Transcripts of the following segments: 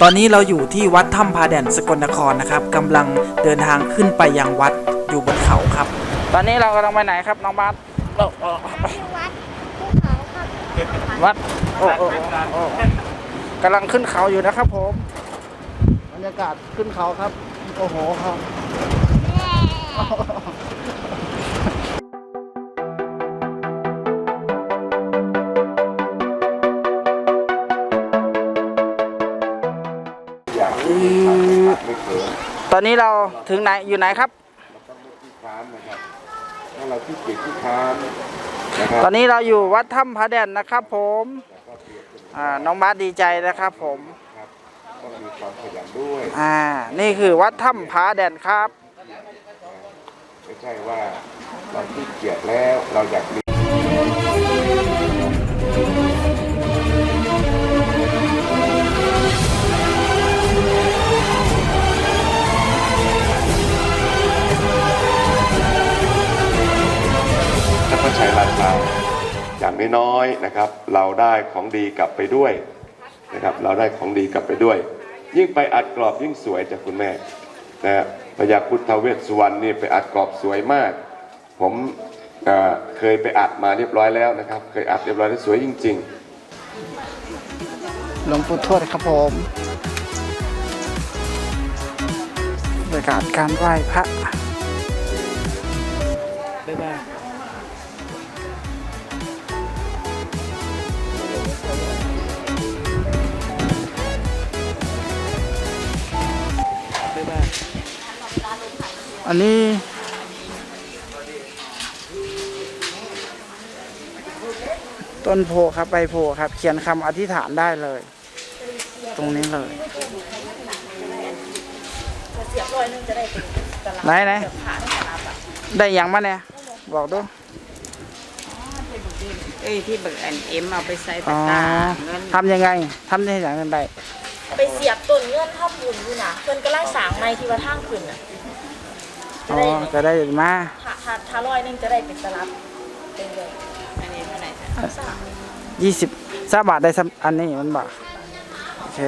ตอนนี้เราอยู่ที่วัดถ้ำพาแดนสกลนครนะครับกำลังเดินทางขึ้นไปยังวัดอยู่บนเขาครับ ตอนนี้เรากำลังไปไหนครับน้องบาสโอ้โอ้วัดภูเขาครับวัดโอ้โอ้โอ้กำลังขึ้นเขาอยู่นะครับผมบรรยากาศขึ้นเขาครับ โอ้โหครับอย่างไม่ ตอนนี้เราถึงไหนอยู่ไหนครับต้องไม่ขี้ค้านนะครับถ้าเราขี้เกียจขี้ค้านนะครับตอนนี้เราอยู่วัดถ้ำพระแดนนะครับ ผมอ่าน้องบาสดีใจนะครับ ผมครับต้องมีความขยันด้วยอ่า นี่คือวัดถ้ำพระแดนครับไม่ใช่ว่าเราขี้เกียจแล้วเราอยากมี น้อยนะครับ เราได้ของดีกลับไปด้วยนะครับเราได้ของดีกลับไปด้วย ยิ่งไปอัดกรอบยิ่งสวยจากคุณแม่นะฮะพญาพุทธเวสสุวรรณนี่ไปอัดกรอบสวยมาก ผมเเคยไปอัดมาเรียบร้อยแล้วนะครับ เคยอัดเรียบร้อยแล้วสวยจริง ๆ หลวงปู่ทวดครับผมบรรยากาศการไหว้พระ อันนี้ต้นโพครับใบโพครับ เขียนคำอธิษฐานได้เลย ตรงนี้เลยไหนไหนได้ยังมาเนี่ยบอกดูเอ้ยที่เบิกอันเอ็มเอาไปใส่อ๋ตะอกร้าเงินทำยังไงทำได้อย่างนั้นได้ไปเสียบต้นเงื่อนท่อมบุญอยู่นะเพิ่นก็ไล่สางไม้ที่ว่าทางขึ้นอะ อ๋อจะได้มาถ้าถ้าถ้าร้อยหนึงจะได้เป็นตลับเป็นเลยอันนี้เท่าไหร่จ๊ะทั้งสามยี่สิบสาบาทได้สักอันนี้มันบอกโอเค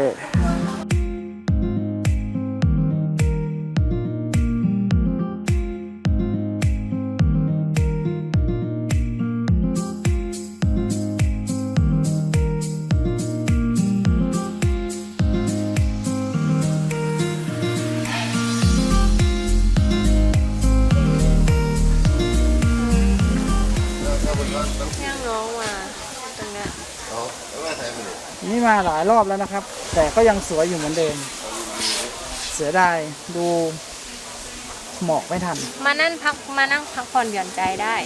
นี่มาหลายรอบแล้วนะครับ แต่ก็ยังสวยอยู่เหมือนเดิม เสียดายดูหมอกไม่ทัน มานั่งพักมานั่งพักผ่อนหย่อนใจได้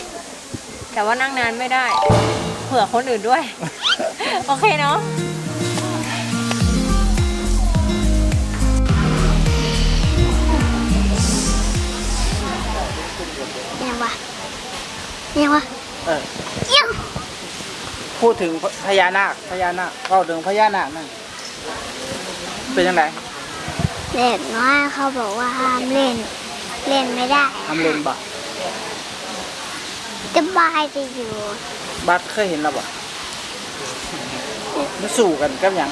แต่ว่านั่งนานไม่ได้ เผื่อคนอื่นด้วย โอเคเนาะเนี่ยวะเนี่ยวะเออเอี้ยว พูดถึงพญานาคพญานาคก็ถึงพญานาคนั่นเป็นยังไงเด็กน้อยเขาบอกว่าห้ามเล่น เล่นไม่ได้ทำเลนบ่จะบายจะอยู่บัสเคยเห็นแล้วบ่มันสู่กันกับหยัง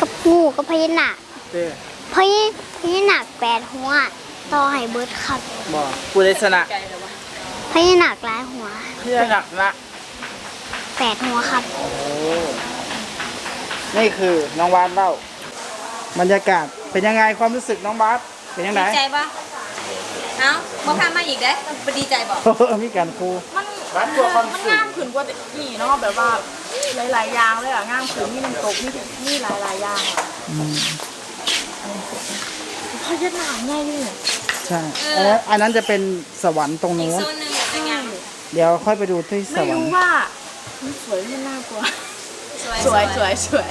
กับงูกับพญานาคเด้อพญาพญานาคแปดหัวต่อให้เบิดครับบ่ผู้ใดชนะพญานาคหลายหัวพญานาคนะ แปดหัวครับ โอ้นี่คือน้องบาสเล่าบรรยากาศเป็นยังไงความรู้สึกน้องบาสเป็นยังไงดีใจปะเอ้าบ่พามาอีกเด้ไปดีใจบ่มีการครู มันร้านครัวคอนมันฟงามขึ้นกว่านี่เนาะแบบว่าหลายๆอย่างเลยอะงามขึ้นมีน้ำตกมีมีหลายๆอย่างอะพญานาคง่ายนี่ใช่อันนั้นอันนั้นจะเป็นสวรรค์ตรงนู้นโซนหนึงเดี๋ยวจะงานเดี๋ยวค่อยไปดูที่สไม่วรรรู้ค์ว่ามัน สวยไม่น่ากลัว สวยสวยสวย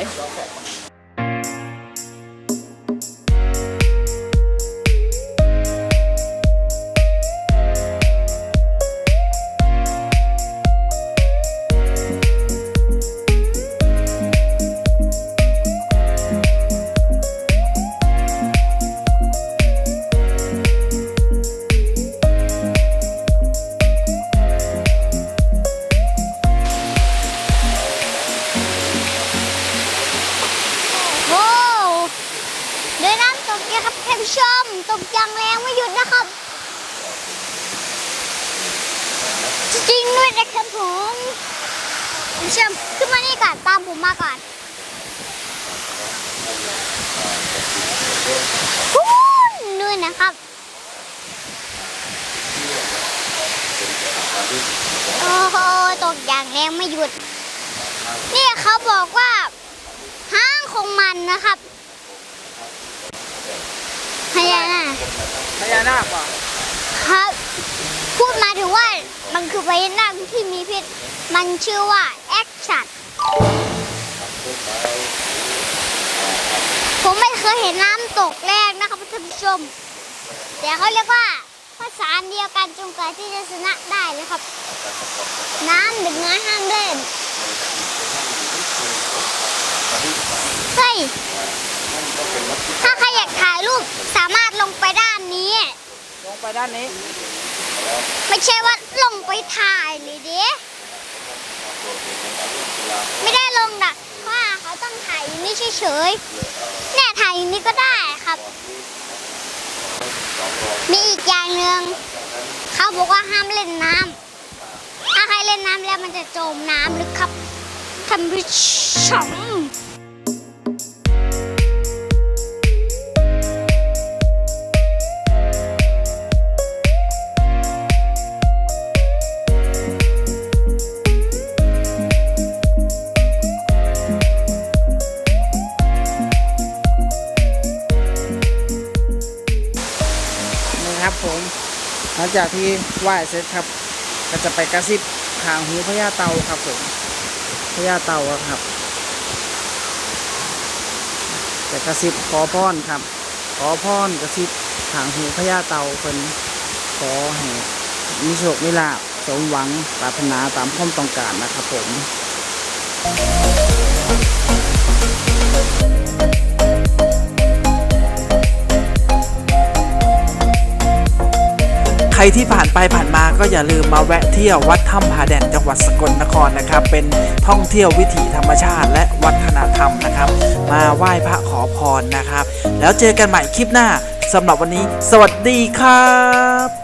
ตกอย่างแรงไม่หยุดนะครับ จริงด้วยนะครับผมท่านผู้ชมขึ้นมานี่ก่อนตามผมมาก่อนนู่นนะครับโอ้โหตกอย่างแรงไม่หยุด นี่เขาบอกว่าห้างของมันนะครับ พญานาคพญานาคป่ะครับ พูดมาถึงว่ามันคือพญานาคที่มีพิษ มันชื่อว่าแอคชั่นผมไม่เคยเห็นน้ำตกแรกนะครับท่านผู้ชม แต่เขาเรียกว่าภาษาเดียวกันจงกว่าที่จะชนะได้เลยครับ น้ำดึกน้อยห้ามเล่นเฮ้ยถ้าใครอยากถ่ายรูปสามารถลงไปด้านนี้ ลง ไปด้านนี้ ไม่ใช่ว่าลงไปถ่ายเลยเด้ไม่ได้ลงนะเพราะว่าเขาต้องถ่ายอย่างนี้เฉยๆเนี่ยถ่ายอย่างนี้ก็ได้ครับ มีอีกอย่างหนึ่งเขาบอกว่าห้ามเล่นน้ำถ้าใครเล่นน้ำแล้วมันจะจมน้ำลึกครับท่านผู้ชม ลังจากที่ไหว้เสร็จครับ ก็จะไปกระซิบขางหูพญาเตาครับผมพญาเตาครับจะกระซิบขอพรครับ ขอพรกระซิบขางหูพญาเตาเป็นขอให้มีโชคมีลาภสมหวังปรารถนาตามความต้องการนะครับผม รที่ผ่านไปผ่านมาก็อย่าลืมมาแวะเที่ยววัดถ้ำผาแดนจังหวัดสกลนครนะครับ เป็นท่องเที่ยววิถีธรรมชาติ และวัฒนธรรมนะครับ มาไหว้พระขอพรนะครับ แล้วเจอกันใหม่คลิปหน้าสำหรับวันนี้ สวัสดีครับ